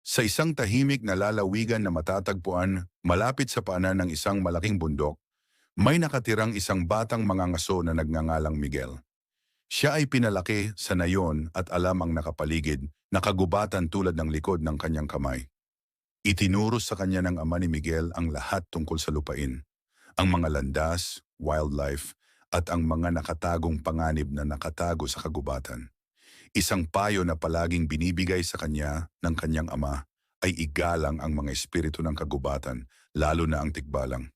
Sa isang tahimik na lalawigan na matatagpuan malapit sa paanan ng isang malaking bundok, may nakatirang isang batang mangangaso na nagngangalang Miguel. Siya ay pinalaki sa nayon at alam ang nakapaligid, nakagubatan tulad ng likod ng kanyang kamay. Itinuro sa kanya ng ama ni Miguel ang lahat tungkol sa lupain, ang mga landas, wildlife, at ang mga nakatagong panganib na nakatago sa kagubatan. Isang payo na palaging binibigay sa kanya ng kanyang ama ay igalang ang mga espiritu ng kagubatan, lalo na ang tikbalang.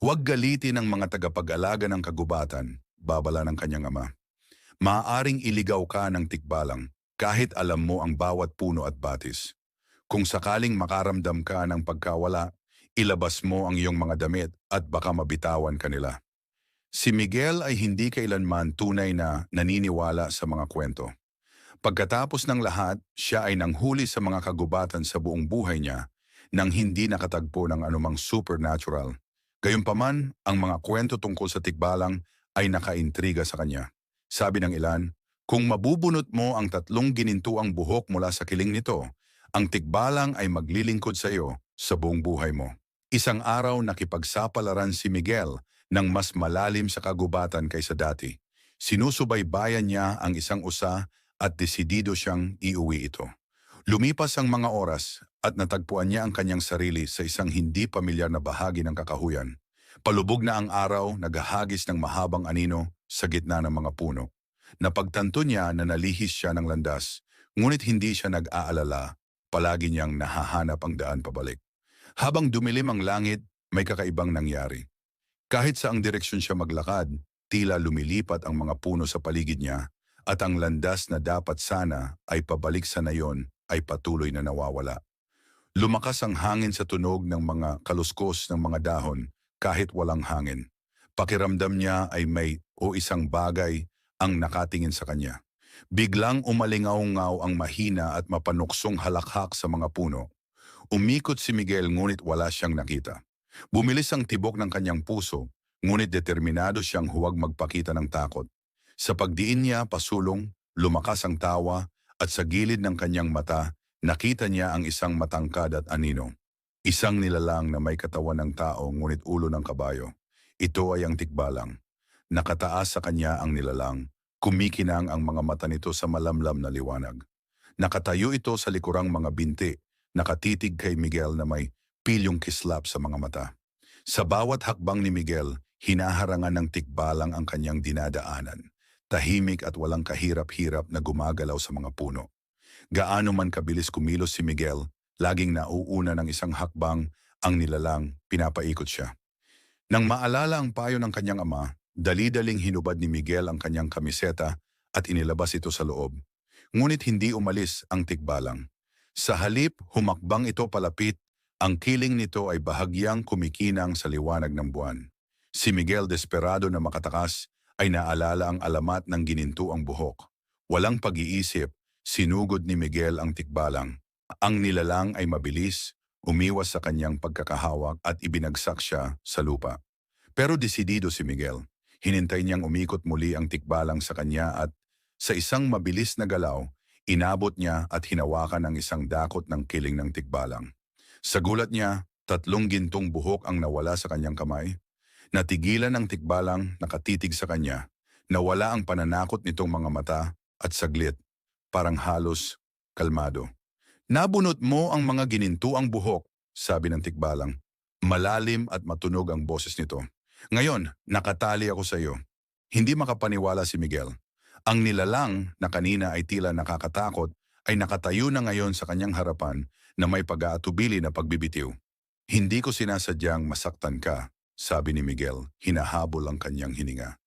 Huwag galitin ang mga tagapag-alaga ng kagubatan, babala ng kanyang ama. Maaaring iligaw ka ng tikbalang kahit alam mo ang bawat puno at batis. Kung sakaling makaramdam ka ng pagkawala, ilabas mo ang iyong mga damit at baka mabitawan ka nila. Si Miguel ay hindi kailanman tunay na naniniwala sa mga kwento. Pagkatapos ng lahat, siya ay nanghuli sa mga kagubatan sa buong buhay niya nang hindi nakatagpo ng anumang supernatural. Gayunpaman, ang mga kwento tungkol sa tikbalang ay nakaintriga sa kanya. Sabi ng ilan, kung mabubunot mo ang tatlong ginintuang buhok mula sa kiling nito, ang tikbalang ay maglilingkod sa iyo sa buong buhay mo. Isang araw nakipagsapalaran si Miguel ng mas malalim sa kagubatan kaysa dati. Sinusubaybayan niya ang isang usa at desidido siyang iuwi ito. Lumipas ang mga oras at natagpuan niya ang kanyang sarili sa isang hindi pamilyar na bahagi ng kakahuyan. Palubog na ang araw, naghahagis ng mahabang anino sa gitna ng mga puno. Napagtanto niya na nalihis siya ng landas, ngunit hindi siya nag-aalala, palagi niyang nahahanap ang daan pabalik. Habang dumilim ang langit, may kakaibang nangyari. Kahit sa ang direksyon siya maglakad, tila lumilipat ang mga puno sa paligid niya at ang landas na dapat sana ay pabalik sa nayon ay patuloy na nawawala. Lumakas ang hangin sa tunog ng mga kaluskos ng mga dahon kahit walang hangin. Pakiramdam niya ay may o isang bagay ang nakatingin sa kanya. Biglang umalingaw-ngaw ang mahina at mapanuksong halakhak sa mga puno. Umikot si Miguel ngunit wala siyang nakita. Bumilis ang tibok ng kanyang puso, ngunit determinado siyang huwag magpakita ng takot. Sa pagdiin niya pasulong, lumakas ang tawa at sa gilid ng kanyang mata, nakita niya ang isang matangkad at anino. Isang nilalang na may katawan ng tao ngunit ulo ng kabayo. Ito ay ang tikbalang. Nakataas sa kanya ang nilalang. Kumikinang ang mga mata nito sa malamlam na liwanag. Nakatayo ito sa likurang mga binti, nakatitig kay Miguel na may pilyong kislap sa mga mata. Sa bawat hakbang ni Miguel, hinaharangan ng tikbalang ang kanyang dinadaanan. Tahimik at walang kahirap-hirap na gumagalaw sa mga puno. Gaano man kabilis kumilos si Miguel, laging nauuna ng isang hakbang ang nilalang, pinapaikot siya. Nang maalala ang payo ng kanyang ama, dali-daling hinubad ni Miguel ang kanyang kamiseta at inilabas ito sa loob. Ngunit hindi umalis ang tikbalang. Sa halip, humakbang ito palapit, ang kiling nito ay bahagyang kumikinang sa liwanag ng buwan. Si Miguel desperado na makatakas ay naalala ang alamat ng ginintuang buhok. Walang pag-iisip, sinugod ni Miguel ang tikbalang. Ang nilalang ay mabilis, umiwas sa kanyang pagkakahawak at ibinagsak siya sa lupa. Pero desidido si Miguel. Hinintay niyang umikot muli ang tikbalang sa kanya at sa isang mabilis na galaw, inabot niya at hinawakan ang isang dakot ng kiling ng tikbalang. Sa gulat niya, tatlong gintong buhok ang nawala sa kanyang kamay Natigilan ang tikbalang nakatitig sa kanya, nawala ang pananakot nitong mga mata at saglit, parang halos kalmado. Nabunot mo ang mga ginintuang buhok, sabi ng tikbalang. Malalim at matunog ang boses nito. Ngayon, nakatali ako sa iyo. Hindi makapaniwala si Miguel. Ang nilalang na kanina ay tila nakakatakot ay nakatayo na ngayon sa kanyang harapan na may pag-aatubili na pagbibitiw. Hindi ko sinasadyang masaktan ka, sabi ni Miguel, hinahabol ang kanyang hininga.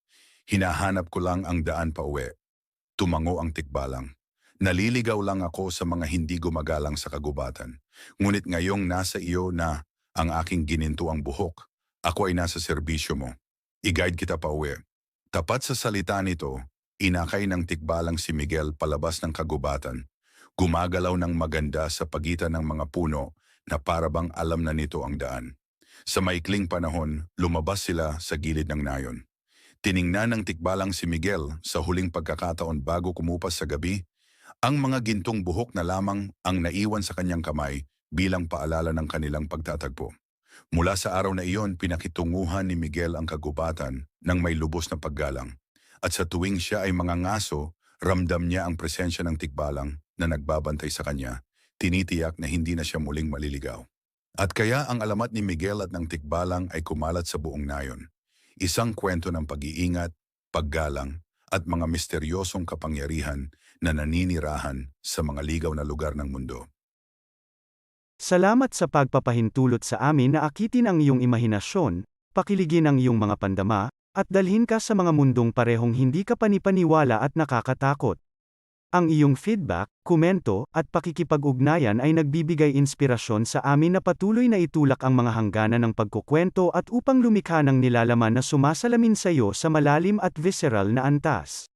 Hinahanap ko lang ang daan pa uwi. Tumango ang tikbalang. Naliligaw lang ako sa mga hindi gumagalang sa kagubatan. Ngunit ngayong nasa iyo na Ang aking gininto ang buhok. Ako ay nasa serbisyo mo. I-guide kita pa uwi. Tapat sa salita nito, inakay ng tikbalang si Miguel palabas ng kagubatan. Gumagalaw ng maganda sa pagitan ng mga puno na parabang alam na nito ang daan. Sa maikling panahon, lumabas sila sa gilid ng nayon. Tiningnan ng tikbalang si Miguel sa huling pagkakataon bago kumupas sa gabi, ang mga gintong buhok na lamang ang naiwan sa kanyang kamay bilang paalala ng kanilang pagtatagpo. Mula sa araw na iyon, pinakitunguhan ni Miguel ang kagubatan ng may lubos na paggalang. At sa tuwing siya ay mga ngaso, ramdam niya ang presensya ng tikbalang na nagbabantay sa kanya, tinitiyak na hindi na siya muling maliligaw. At kaya ang alamat ni Miguel at ng tikbalang ay kumalat sa buong nayon. Isang kwento ng pag-iingat, paggalang, at mga misteryosong kapangyarihan na naninirahan sa mga ligaw na lugar ng mundo. Salamat sa pagpapahintulot sa amin na akitin ang iyong imahinasyon, pakiligin ang iyong mga pandama, at dalhin ka sa mga mundong parehong hindi ka panipaniwala at nakakatakot. Ang iyong feedback, komento, at pakikipag-ugnayan ay nagbibigay inspirasyon sa amin na patuloy na itulak ang mga hangganan ng pagkukwento at upang lumikha ng nilalaman na sumasalamin sa iyo sa malalim at visceral na antas.